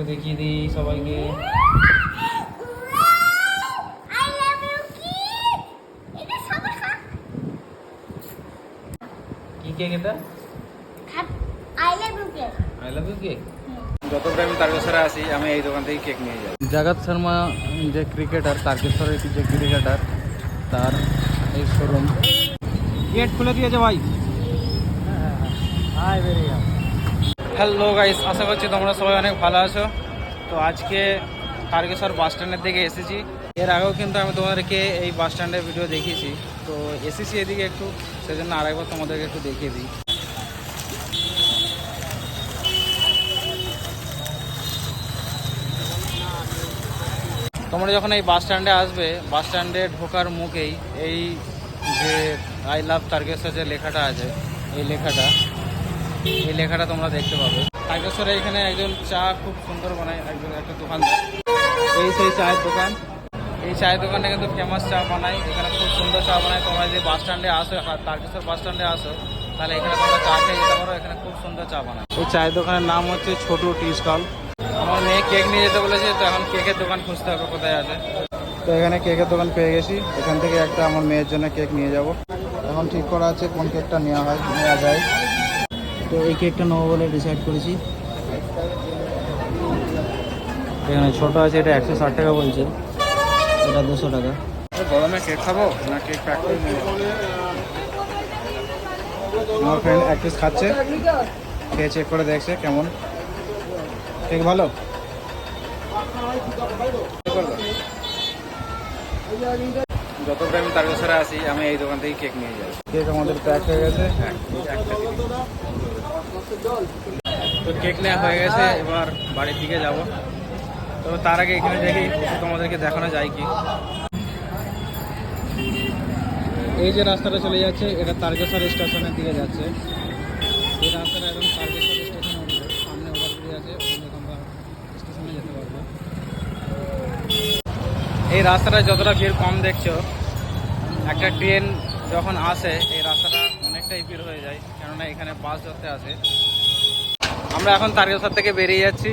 একটু দেখিয়ে দিই সবাইকে। কি কেক এটা? I love you cake I love you cake যতবার আমি তারকেশ্বরে আসি আমি এই দোকান থেকে কেক নিয়ে যাই। জগৎ শর্মা যে ক্রিকেটার তারকেশ্বরের যে ক্রিকেটার তার এই শোরুম গেট খুলে দিয়েছে ভাই। হ্যালো গাইস, আশা করছি তোমরা সবাই অনেক ভালো আছো। তো আজকে তারকেশ্বর বাস স্ট্যান্ডের দিকে এসেছি। এর আগেও কিন্তু আমি তোমাদেরকে এই বাস স্ট্যান্ডের ভিডিও দেখিয়েছি। তো এসেছি এদিকে একটু, সেজন্য আরেকবার তোমাদেরকে একটু দেখিয়ে দিই। তোমরা যখন এই বাস স্ট্যান্ডে আসবে, বাস স্ট্যান্ডে ঢোকার মুখেই এই যে আই লাভ তারকেশ্বর যে লেখাটা আছে, এই লেখাটা এই লেখাটা তোমরা দেখতে পাবে। তারকেশ্বরে এখানে একজন চা খুব সুন্দর বানায়, একজন একটা দোকান এই সেই চায়ের দোকান। এই চায়ের দোকানটা কিন্তু ফেমাস চা বানায়। এখানে খুব সুন্দর চা বানায়। তোমরা যদি বাস স্ট্যান্ডে আসো আর তারকেশ্বর বাস স্ট্যান্ডে আসো, তাহলে এখানে তোমরা চা খেয়ে যেতে পারো। এখানে খুব সুন্দর চা বানায়। এই চায়ের দোকানের নাম হচ্ছে ছোট টি স্টল। আমার মেয়ে কেক নিয়ে যেতে বলেছে, তো এখন কেকের দোকান খুঁজতে হবে, কোথায় আছে? তো এখানে কেকের দোকান পেয়ে গেছি। এখান থেকে একটা আমার মেয়ের জন্য কেক নিয়ে যাব। এখন ঠিক করা আছে কোন কেকটা নেওয়া হয়, নেওয়া যায়। তো এই কেকটা নেব বলে ডিসাইড করেছি। এখানে ছোটো আছে এটা একশো ষাট টাকা বলছে। এটা দুশো টাকা। গরমে কেক খাব? না কেক প্যাক করে আমার ফ্রেন্ড এক পিস খাচ্ছে। খেয়ে চেক করে দেখছে কেমন। কেক ভালো? যতবার আমি তারকেশ্বরে আসি আমি এই দোকান থেকে কেক নিয়ে যাই। কেক আমাদের প্যাক হয়ে গেছে। তো কেক নেওয়া হয়ে গেছে এবার বাড়ির দিকে যাব। তো তার আগে এখানে দেখি তোমাদেরকে দেখানো যায় কি। এই যে রাস্তাটা চলে যাচ্ছে এটা তারকেশ্বর স্টেশনের দিকে যাচ্ছে। এই রাস্তাটা একদম তারকেশ্বর স্টেশনে সামনে ওভারব্রিজ আছে ওখানে তোমরা স্টেশনে যেতে পারবে। এই রাস্তাটা যতটা ভিড় কম দেখছ একটা ট্রেন যখন আসে ভিড় হয়ে যায়, কেননা এখানে বাস ধরতে আসে। আমরা এখন তারকেশ্বর থেকে বেরিয়ে যাচ্ছি।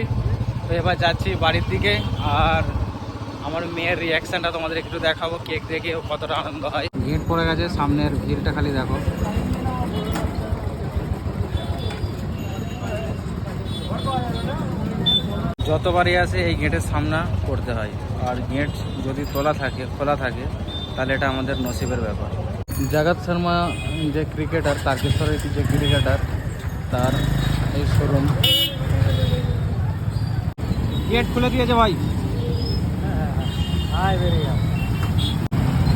তো এবার যাচ্ছি বাড়ির দিকে, আর আমার মেয়ের রিয়াকশনটা তোমাদের একটু দেখাবো, কেক দেখে কতটা আনন্দ হয়। ভিড় পড়ে গেছে, সামনের ভিড়টা খালি দেখো। যতবারই আসে এই গেটের সামনা করতে হয়, আর গেট যদি তোলা থাকে, খোলা থাকে, তাহলে এটা আমাদের নসিবের ব্যাপার। জগৎ শর্মা যে ক্রিকেটার তারকেশ্বরের যে ক্রিকেটার তার এই শোরুম। গেট খুলে দিয়েছে ভাই।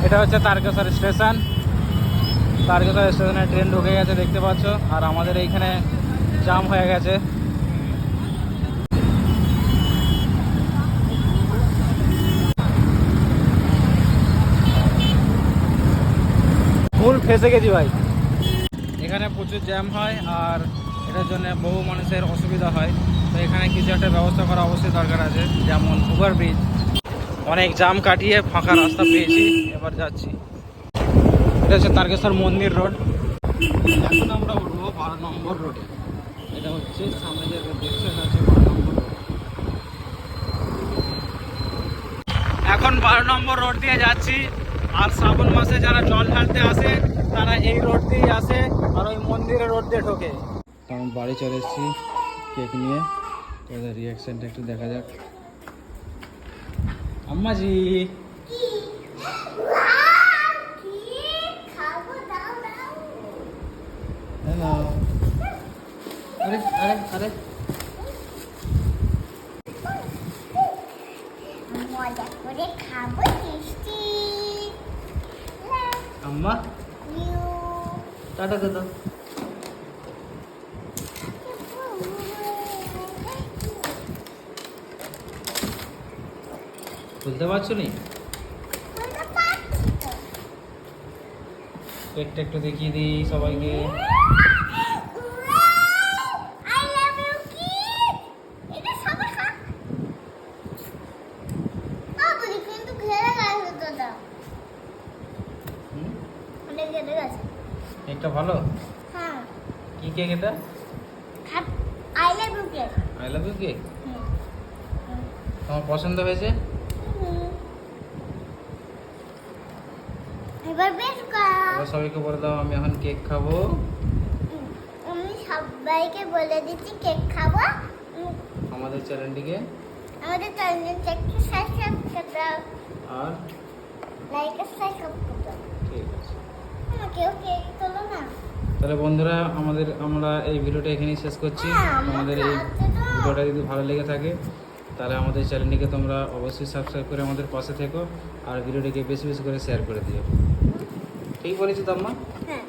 এটা হচ্ছে তারকেশ্বর স্টেশন। তারকেশ্বর স্টেশনে ট্রেন ঢুকে গেছে দেখতে পাচ্ছ। আর আমাদের এইখানে জাম হয়ে গেছে। ফুল ফেসে গেছি ভাই। এখানে প্রচুর জ্যাম হয় আর এটার জন্য বহু মানুষের অসুবিধা হয়। তো এখানে কিছু একটা ব্যবস্থা করা অবশ্যই দরকার আছে, যেমন ওভার ব্রিজ অনেক জাম কাটিয়ে ফাঁকা রাস্তা পেয়েছি, এবার যাচ্ছি। এটা হচ্ছে তারকেশ্বর মন্দির রোড। এখন আমরা উঠবো বারো নম্বর রোডে। এটা হচ্ছে সামনে যে দেখছ, এটা হচ্ছে বারো নম্বর রোড। এখন বারো নম্বর রোড দিয়ে যাচ্ছি। আর শ্রাবণ মাসে যারা জল ঢালতে আসে তারা এই রোড দিয়েই আসে আর ওই মন্দিরের রোড দিয়ে ঢোকে। আমি বাড়ি চলে এসেছি কেক নিয়ে। তোদের রিয়াকশনটা একটু দেখা যাক। আম্মাজি! খাব দাও দাও হ্যালো আরে আরে আরে। মজা করে খাব মিষ্টি আম্মা। টাটা দাদা। বুঝতে পারছ নি? পেটটা একটু দেখিয়ে দিই সবাইকে। অনেক গেছে। কেকটা ভালো? হ্যাঁ। কি কেক এটা? I love you cake I love you cake তোমার পছন্দ হয়েছে? এবার বের কর এবার সবাইকে বলে দাও আমি এখন কেক খাব। আমি সবাইকে বলে দিচ্ছি কেক খাব। আমাদের চ্যানেলটিকে। আমাদের চ্যানেল থেকে সাবস্ক্রাইব করে দাও। আর লাইক আর সাবস্ক্রাইব করে দাও ঠিক আছে আমাকেও কেক তোলো না তাহলে বন্ধুরা আমাদের আমরা এই ভিডিওটা এখানেই শেষ করছি। আমাদের এই ভিডিওটা যদি ভালো লেগে থাকে তাহলে আমাদের চ্যানেলটিকে তোমরা অবশ্যই সাবস্ক্রাইব করে আমাদের পাশে থেকো আর ভিডিওটিকে বেশি বেশি করে শেয়ার করে দিও। ঠিক বলেছি তো আম্মা? হ্যাঁ।